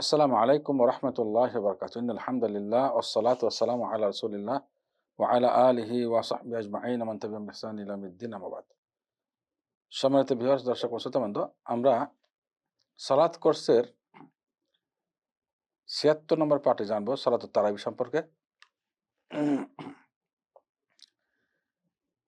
আসসালামু আলাইকুম রহমতুল্লাহ বরকাত আলহামদুলিল্লাহ ওসলাত ওসালাম আল্লাহ রসুলিল্লাহ ওয়ালা আলহি ওয়াসাহবি আজমাইন। আমান তাবিম ইহসান ইলামিদ্দিন আমাবাদ সম্মানিত বিহার দর্শক শ্রোতাবন্ধ আমরা সালাত কোর্সের ছিয়াত্তর নম্বর পার্টে জানব সালাত তারাবি সম্পর্কে।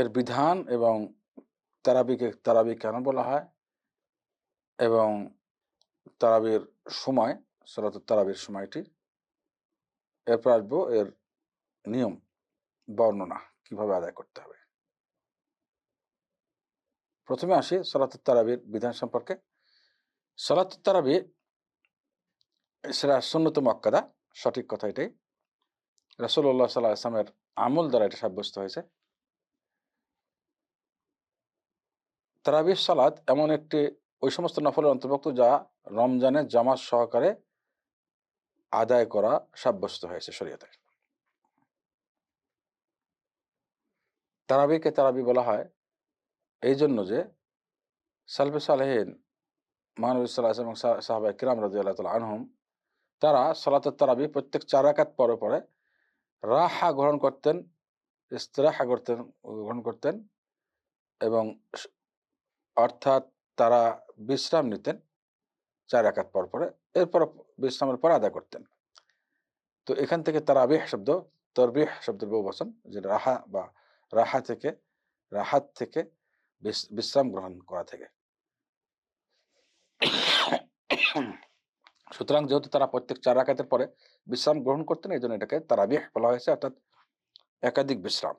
এর বিধান এবং তারাবিকে, তারাবি কেন বলা হয় এবং তারাবির সময় সালাত তারাবির সময়টি। এরপর আসব এর নিয়ম বর্ণনা কীভাবে আদায় করতে হবে। প্রথমে আসি সালাত তারাবির বিধান সম্পর্কে। সালাত তারাবি সেটা সুন্নত মক্কাদা সঠিক কথা এটাই। রাসুল্লাহ সাল্লাহ আসলামের আমল দ্বারা এটা সাব্যস্ত হয়েছে। তারাবির সালাদ এমন একটি ওই সমস্ত নফলের অন্তর্ভুক্ত যা রমজানে জামাত সহকারে আদায় করা সাব্যস্ত হয়েছে শরীয়তে তারাবিকে তারাবি বলা হয়। এই জন্য যে সালফে সালেহীন মহানবী সাল্লাহ এবং সাহাবাই কিরাম রাজু আল্লাহ আনহুম, তারা সালাত তারাবি প্রত্যেক চার আকাত পরে পরে রাহা গ্রহণ করতেন, ইস্তরাহা করতেন, গ্রহণ করতেন এবং অর্থাৎ তারা বিশ্রাম নিতেন চার একাত পর পরে। এরপর বিশ্রামের পর আদায় করতেন। তো এখান থেকে তারা আবিহ শব্দ, তরবিহ শব্দের বহু বচন যে রাহা বা রাহা থেকে রাহাত থেকে বিশ্রাম গ্রহণ করা থেকে। সুতরাং যেহেতু তারা প্রত্যেক চার আকাতের পরে বিশ্রাম গ্রহণ করতেন, এই জন্য এটাকে তারাবিহ বলা হয়েছে, অর্থাৎ একাধিক বিশ্রাম।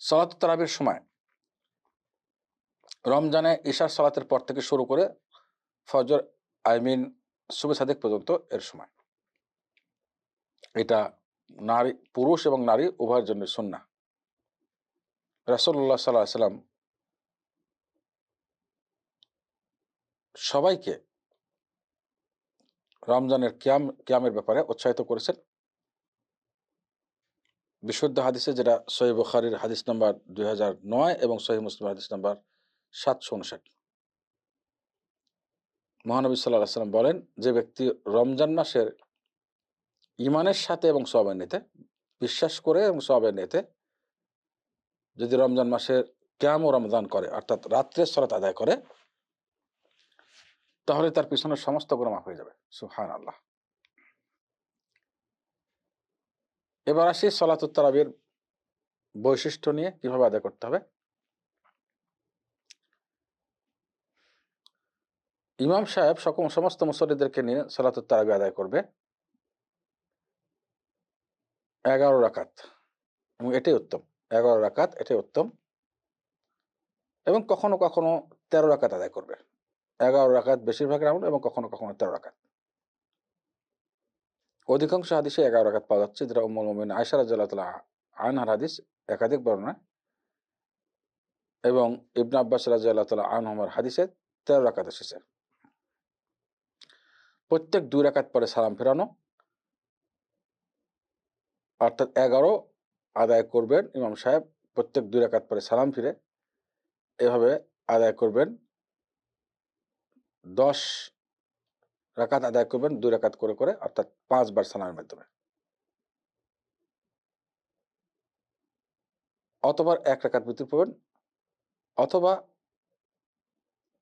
সলাত তারাবির সময় রমজানে ঈশার সালাতের পর থেকে শুরু করে ফজর, আই মিন শুভ সাদেক পর্যন্ত এর সময়। এটা নারী, পুরুষ এবং নারী উভয়ের জন্য সন্না রাসল্লাহ সাল্লাহ সাল্লাম সবাইকে রমজানের কিয়াম, কিয়ামের ব্যাপারে উৎসাহিত করেছেন। বিশুদ্ধ হাদিসে যেটা সহি বুখারির হাদিস নাম্বার দুই হাজার নয় এবং সহি মুসলিম হাদিস নাম্বার সাতশো উনষাট। মহানবী সাল্লাহ সাল্লাম বলেন, যে ব্যক্তি রমজান মাসের ইমানের সাথে এবং সবের নিতে বিশ্বাস করে এবং সবের নিতে যদি রমজান মাসের ক্যাম ও রমজান করে, অর্থাৎ রাত্রের সরাত আদায় করে, তাহলে তার পিছনের সমস্ত গুণ মাফ হয়ে যাবে। সুহান আল্লাহ এবার আসি সলাতুত্তারাবির বৈশিষ্ট্য নিয়ে কীভাবে আদায় করতে হবে। ইমাম সাহেব সকম, সমস্ত মুসল্লিদেরকে নিয়ে সালাতুত তারাবি আদায় করবে। এগারো রাকাত। এবং এটাই উত্তম। এগারো রাকাত, এটাই উত্তম। এবং কখনো কখনো তেরো রাকাত আদায় করবে। এগারো রাকাত বেশিরভাগ রাউন্ড এবং কখনো কখনো তেরো রাকাত। অধিকাংশ হাদিসে এগারো রাকাত পাওয়া যাচ্ছে। যেটা উম্মুল মোমিন আয়সা রাজ্লাহ আনহার হাদিস একাধিক বর্ণনা এবং ইবনা আব্বাস রাজ্লাহ আনহমার হাদিসে তেরো রাকাত এসেছে। প্রত্যেক দুই রাকাত পরে সালাম ফেরানো। অর্থাৎ এগারো আদায় করবেন ইমাম সাহেব, প্রত্যেক দুই রাকাত পরে সালাম ফিরে। এভাবে আদায় করবেন। দশ রাকাত আদায় করবেন, দুই রাকাত করে করে, অর্থাৎ পাঁচবার সালামের মাধ্যমে। অথবা এক রাকাত বিতর পাবেন অথবা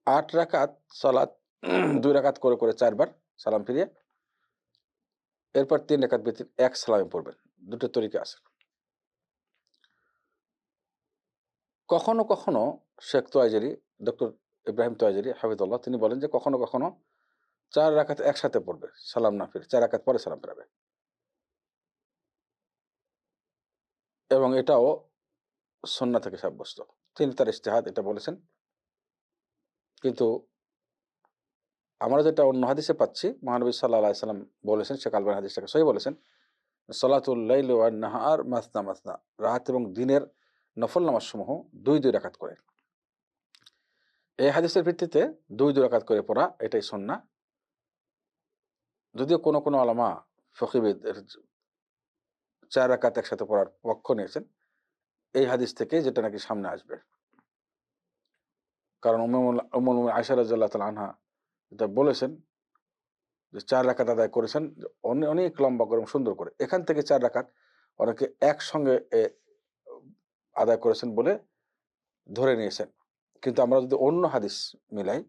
আট রাকাত সালাত, দুই রাকাত করে করে চারবার সালাম ফিরিয়ে। এরপর তিন রেখাত ব্যতীত এক সালামে পড়বেন। দুটো তরিকা আছে। কখনো কখনো Sheikh Tuwaijri doctor Ibrahim Tuwaijri Hafizullah তিনি বলেন যে কখনো কখনো চার রাখাত একসাথে পড়বে, সালাম না ফিরে, চার রাখাত পরে সালাম ফেরাবে। এবং এটাও সন্না থেকে সাব্যস্ত। তিনি তার ইস্তেহাদ এটা বলেছেন। কিন্তু আমরা যেটা অন্য হাদিসে পাচ্ছি, মহানবী সাল্লাহ সাল্লাম বলেছেন, শেখ আলবান হাদিসটাকে সহি বলেছেন সলাতুল্লাইল নাহার মাসনা মাসনা রাহাত এবং দিনের নফল নামাজ সমূহ দুই দুই রাকাত করে। এই হাদিসের ভিত্তিতে দুই দুই রাকাত করে পড়া এটাই সন্না যদিও কোনো কোনো আলামা ফকিবিদ চার রাকাত একসাথে পড়ার পক্ষ নিয়েছেন, এই হাদিস থেকে যেটা নাকি সামনে আসবে। কারণ উমুল উমুল আয়সা রাজিয়াল্লাহ তালা আনহা এটা বলেছেন যে চার রাকাত আদায় করেছেন অনেক অনেক লম্বা করে সুন্দর করে। এখান থেকে চার রাকাত অনেকে একসঙ্গে আদায় করেছেন বলে ধরে নিয়েছেন। কিন্তু আমরা যদি অন্য হাদিস মিলাই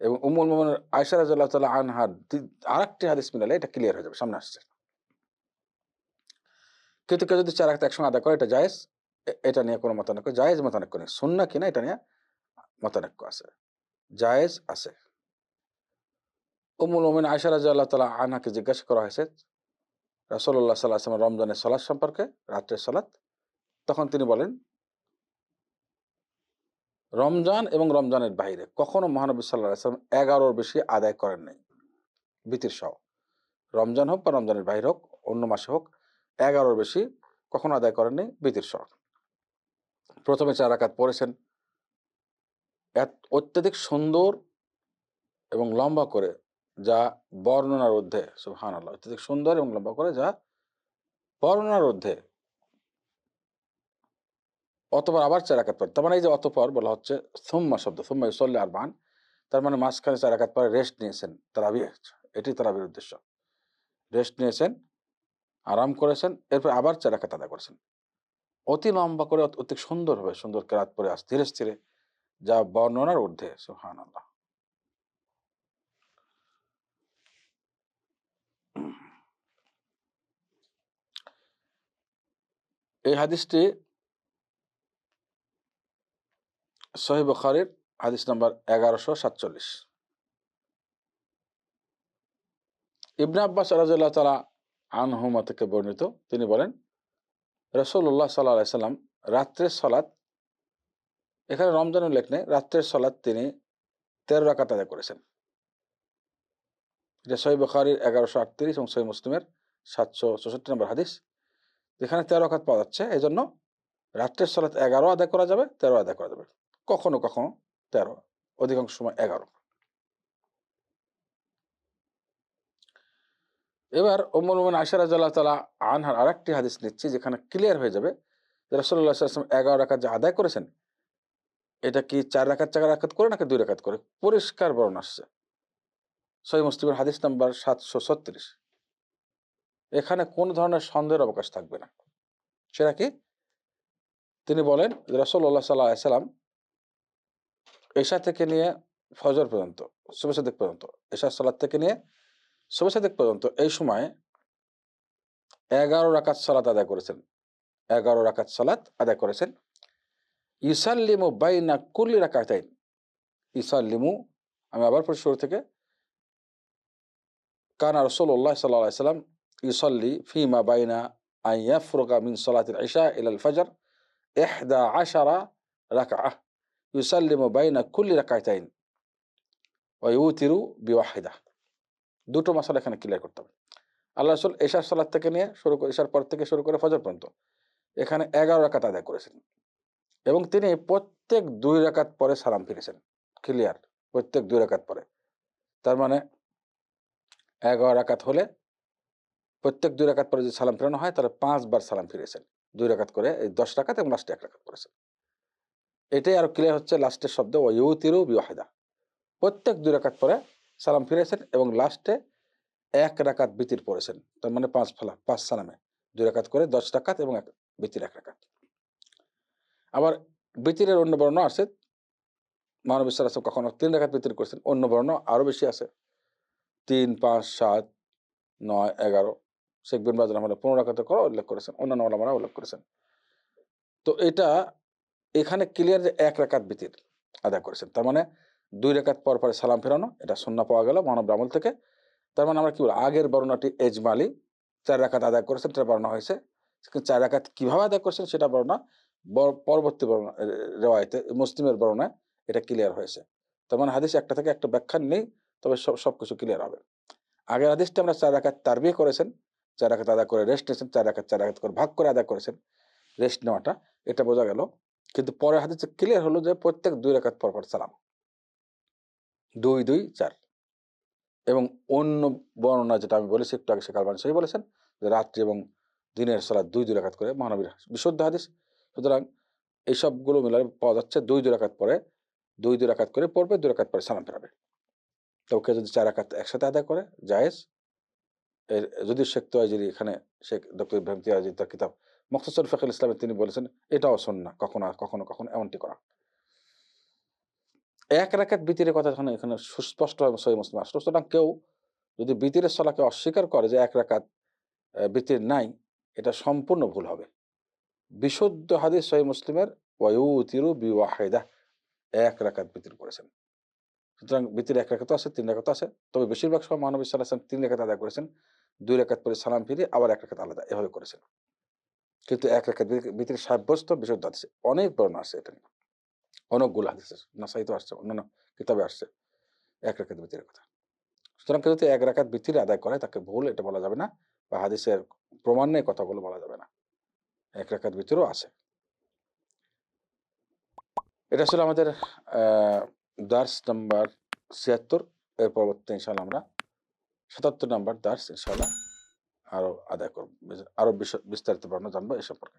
এবং উমুল মোমন আয়সা রাজিয়াল্লাহ তালা আনহার আর একটি হাদিস মিলালে এটা ক্লিয়ার হয়ে যাবে, সামনে আসছে। কিন্তু কেউ যদি চার রাকাত একসঙ্গে আদায় করে, এটা জায়েজ এটা নিয়ে কোনো মতানৈক্য, জায়েজ মতানৈক্য নেই। সুন্না কিনা এটা নিয়ে মতানৈক্য আছে। জায়েজ আছে। উমুল মোমিন আয়সা রাজা আল্লাহ তালা আনাকে জিজ্ঞাসা করা হয়েছে রাসল্লাহ সাল্লাহ আসলাম রমজানের সলাৎ সম্পর্কে, রাত্রের সলাৎ তখন তিনি বলেন, রমজান এবং রমজানের বাইরে কখনো মহানবী সাল্লাহ আসলাম এগারোর বেশি আদায় করেন নাই। বিতির সহ। রমজান হোক বা রমজানের বাইরে হোক, অন্য মাসে হোক, এগারোর বেশি কখনো আদায় করেননি বিতির সহ। প্রথমে চার আকাত পড়েছেন। অত্যাধিক সুন্দর এবং লম্বা করে যা বর্ণনার ঊর্ধ্বে সুহান আল্লাহ অত্যাধিক সুন্দর এবং লম্বা করে যা বর্ণনার ঊর্ধ্বে। অতপর আবার চার আকাত পরে তার মানে এই যে অতপর বলা হচ্ছে সুম্মা শব্দ, সুম্মা ইসল্লি আর বান তার মানে মাঝখানে চার আকাত পরে রেস্ট নিয়েছেন তারাবি, এটি তারাবির উদ্দেশ্য। রেস্ট নিয়েছেন, আরাম করেছেন, এরপর আবার চার আকাত আদায় করেছেন। অতি লম্বা করে অত- অতি সুন্দর হবে সুন্দর কেরাত পরে আস, ধীরে স্থিরে যা বর্ণনার ঊর্ধ্বে সুহান আল্লাহ এই হাদিসটি সহি বখারির হাদিস নাম্বার এগারোশো সাতচল্লিশ। ইবনে আব্বাস রাজিয়াল্লাহ তালা আনহুমা থেকে বর্ণিত, তিনি বলেন রসুল্লাহ সাল্লাহ সাল্লাম রাত্রের সলাৎ এখানে রমজান উল্লেখ নেই, রাত্রের সলাৎ তিনি তেরো রাকাত আদায় করেছেন। এটা সহি বখারির এগারোশো আটত্রিশ এবং সহি মুসলিমের সাতশো চৌষট্টি নম্বর হাদিস। যেখানে তেরো রাকাত পাওয়া যাচ্ছে এই জন্য রাত্রের সলাৎ এগারো আদায় করা যাবে, তেরো আদায় করা যাবে। কখনো কখনো তেরো, অধিকাংশ সময় এগারো। এবার ওমর মোমেন আয়সা রাজাল্লাহ তালা আনহার আরেকটি হাদিস নিচ্ছি, যেখানে ক্লিয়ার হয়ে যাবে যে রসল্লাহ এগারো রাকাত যে আদায় করেছেন, এটা কি চার রাকাত চার রাকাত করে নাকি দুই রাকাত করে? পরিষ্কার বর্ণ আসছে। সহি মুসলিমের হাদিস নাম্বার সাতশো ছত্রিশ। এখানে কোন ধরনের সন্দেহের অবকাশ থাকবে না। সেটা কি? তিনি বলেন রসল্লাহ সাল্লাহ সাল্লাম এশা থেকে নিয়ে ফজর পর্যন্ত শুভসাদিক পর্যন্ত এশা সালাদ থেকে নিয়ে শুভসাদিক পর্যন্ত এই সময় এগারো রাকাত সালাত আদায় করেছেন। এগারো রাকাত সালাত আদায় করেছেন। ইসাল্লিমু বাইনা কুল্লি রাকাতাইন। ইসাল্লিমু আমি আবার পড়ি শুরু থেকে। কানা রসুল্লাহ সাল্লাহ সাল্লাম ইসল্লি ফিমা বাইনা আইয়াফরুকা মিন সালাতিল ইশা ইলাল ফজর ইহদা আশারা রাকাআহ ইউসাল্লিমু বাইনা কুল্লি রাকাতাইন ওয়া ইউতিরু বিওয়াহিদা দুটো মশলা এখানে ক্লিয়ার করতে হবে। আল্লাহ রসুল এশার সালাদ থেকে নিয়ে শুরু করে, এশার পর থেকে শুরু করে ফজর পর্যন্ত এখানে এগারো রাকাত আদায় করেছেন এবং তিনি প্রত্যেক দুই রাকাত পরে সালাম ফিরেছেন। ক্লিয়ার প্রত্যেক দুই রাকাত পরে। তার মানে এগারো রাকাত হলে প্রত্যেক দুই রাকাত পরে যদি সালাম ফেরানো হয়, তাহলে পাঁচবার সালাম ফিরেছেন। দুই রাকাত করে এই দশ রাকাত এবং লাস্টে এক রাকাত করেছেন। এটাই আরও ক্লিয়ার হচ্ছে লাস্টের শব্দ ও ইউতিরু বিওয়াহিদা। প্রত্যেক দুই রাকাত পরে সালাম ফিরেছেন এবং লাস্টে এক রাকাত বিতির পড়েছেন। তার মানে পাঁচ ফলা, পাঁচ সালামে। দুই রাকাত করে দশ রাকাত এবং এক, বিতির এক রাকাত। আবার বিতিরের অন্য বর্ণ আছে। মানব ইসলাম কখনো তিন রাকাত বিতির করেছেন, অন্য বর্ণ আরও বেশি আছে। তিন, পাঁচ, সাত, নয়, এগারো শেখ বিন বাজ রহমান পনেরো রাকাতে করো উল্লেখ করেছেন, অন্যান্য ওলামারা উল্লেখ করেছেন। তো এটা এখানে ক্লিয়ার যে এক রাকাত বিতির আদায় করেছেন। তার মানে দুই রেখাত পর পরে সালাম ফেরানো, এটা সন্না পাওয়া গেল মানব আমল থেকে। তার মানে আমরা কি বলব, আগের বর্ণনাটি এজমালি, চার রাকাত আদায় করেছেন সেটা বর্ণনা হয়েছে। চার রাকাত কীভাবে আদায় করেছেন সেটা বর্ণনা বর- পরবর্তী বর্ণনা রেওয়ায়তে, মুসলিমের বর্ণনায় এটা ক্লিয়ার হয়েছে। তার মানে হাদিস একটা থেকে একটা ব্যাখ্যা নেই, তবে সব সব কিছু ক্লিয়ার হবে। আগের হাদিসটা আমরা চার রাকাত তারবিয়ে করেছেন চার রাকাত আদা করে রেস্ট নিয়েছেন, চার রাকাত চার রাকাত করে ভাগ করে আদা করেছেন। রেস্ট নেওয়াটা এটা বোঝা গেল। কিন্তু পরে হাদিসে ক্লিয়ার হলো যে প্রত্যেক দুই রাকাত পর পর সালাম। দুই দুই, চার। এবং অন্য বর্ণনা যেটা আমি বলেছি একটু আগে শেখ আলবানি সেই বলেছেন যে রাত্রি এবং দিনের সালাদ দুই দুই রাকাত করে মহানবীর বিশুদ্ধ হাদিস। সুতরাং এই সবগুলো মিলে পাওয়া যাচ্ছে দুই দুই রাকাত পরে, দুই দুই রাকাত করে পড়বে, দুই রাকাত পরে সালাম ফেরাবে। তো কেউ যদি চার রাকাত একসাথে আদায় করে, জায়েজ। যদি শেখ তোয়াজিরি এখানে শেখ ডক্টর ইব্রাহিম তিয়াজি তার কিতাব মখসর ফেকুল ইসলামে তিনি বলেছেন এটাও শোন না কখনো কখনো কখনো এমনটি করা। এক রাকাত বিতিরের কথা এখানে এখানে সুস্পষ্ট সহি মুসলিম। আসলো সুতরাং কেউ যদি বিতিরের সলাকে অস্বীকার করে যে এক আহ, বিতির নাই এটা সম্পূর্ণ ভুল হবে। বিশুদ্ধ হাদিস সহি মুসলিমের ওয়ুতিরু বিওয়াহিদা এক রাকাত বিতির করেছেন। সুতরাং বিতির এক রাকাত আছে তিন রাকাত আছে তবে বেশিরভাগ সময় মহানবী সাল্লাহ তিন রাকাত আদায় করেছেন, দুই রেখাত পরে সালাম ফিরে আবার এক রাকাত আলাদা এভাবে করেছেন। কিন্তু এক রাকাত বিতির সাব্যস্ত বিশুদ্ধ হাদিস, অনেক বর্ণনা আছে এটা নিয়ে। অনেকগুলো হাদিস আছে। নাসাইতে আসছে, অন্যান্য কিতাবে আসছে এক রেখাত বিতিরের কথা। সুতরাং কেউ যদি এক রাকাত বিতির আদায় করে, তাকে ভুল এটা বলা যাবে না বা হাদিসের প্রমাণ নেই কথাগুলো বলা যাবে না। এক রেখাত ভিতরেও আছে। এটা ছিল আমাদের দার্স নাম্বার ছিয়াত্তর, এর পরবর্তী ইনশাল্লাহ আমরা সাতাত্তর নাম্বার দার্স ইনশাল্লাহ আরও আদায় করব। আরও বিস্তারিত বর্ণনা জানব এ সম্পর্কে।